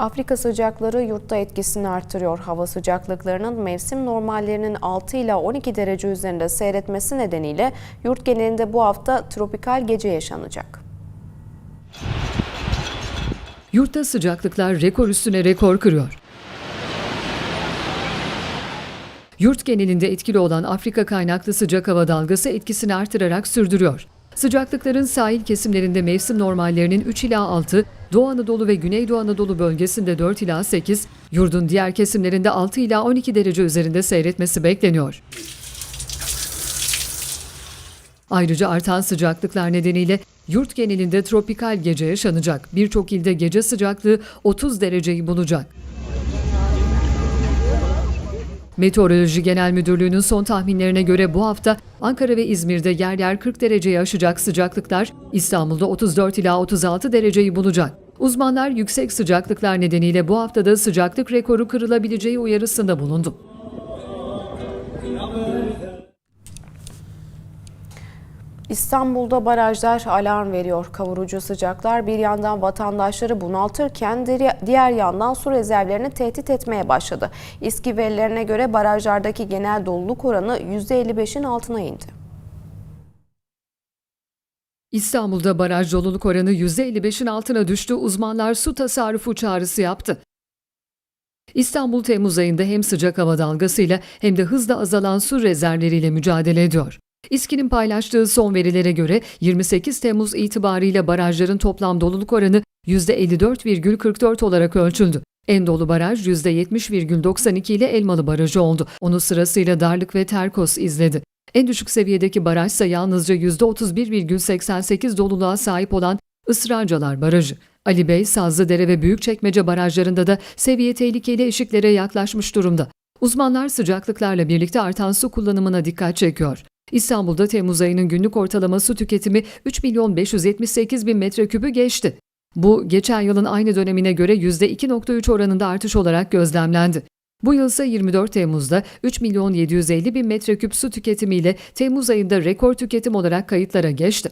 Afrika sıcakları yurtta etkisini artırıyor. Hava sıcaklıklarının mevsim normallerinin 6 ila 12 derece üzerinde seyretmesi nedeniyle yurt genelinde bu hafta tropikal gece yaşanacak. Yurtta sıcaklıklar rekor üstüne rekor kırıyor. Yurt genelinde etkili olan Afrika kaynaklı sıcak hava dalgası etkisini artırarak sürdürüyor. Sıcaklıkların sahil kesimlerinde mevsim normallerinin 3 ila 6, Doğu Anadolu ve Güneydoğu Anadolu bölgesinde 4 ila 8, yurdun diğer kesimlerinde 6 ila 12 derece üzerinde seyretmesi bekleniyor. Ayrıca artan sıcaklıklar nedeniyle yurt genelinde tropikal gece yaşanacak. Birçok ilde gece sıcaklığı 30 dereceyi bulacak. Meteoroloji Genel Müdürlüğü'nün son tahminlerine göre bu hafta Ankara ve İzmir'de yer yer 40 dereceyi aşacak sıcaklıklar, İstanbul'da 34 ila 36 dereceyi bulacak. Uzmanlar yüksek sıcaklıklar nedeniyle bu haftada sıcaklık rekoru kırılabileceği uyarısında bulundu. İstanbul'da barajlar alarm veriyor. Kavurucu sıcaklar bir yandan vatandaşları bunaltırken diğer yandan su rezervlerini tehdit etmeye başladı. İSKİ verilerine göre barajlardaki genel doluluk oranı %55'in altına indi. İstanbul'da baraj doluluk oranı %55'in altına düştü. Uzmanlar su tasarrufu çağrısı yaptı. İstanbul Temmuz ayında hem sıcak hava dalgasıyla hem de hızla azalan su rezervleriyle mücadele ediyor. İSKİ'nin paylaştığı son verilere göre 28 Temmuz itibariyle barajların toplam doluluk oranı %54,44 olarak ölçüldü. En dolu baraj %70,92 ile Elmalı Barajı oldu. Onu sırasıyla Darlık ve Terkos izledi. En düşük seviyedeki barajsa yalnızca %31,88 doluluğa sahip olan Israrcalar Barajı. Ali Bey, Sazlıdere ve Büyükçekmece barajlarında da seviye tehlikeli eşiklere yaklaşmış durumda. Uzmanlar sıcaklıklarla birlikte artan su kullanımına dikkat çekiyor. İstanbul'da Temmuz ayının günlük ortalama su tüketimi 3 milyon 578 bin metreküpü geçti. Bu geçen yılın aynı dönemine göre %2.3 oranında artış olarak gözlemlendi. Bu yıl ise 24 Temmuz'da 3 milyon 750 bin metreküp su tüketimiyle Temmuz ayında rekor tüketim olarak kayıtlara geçti.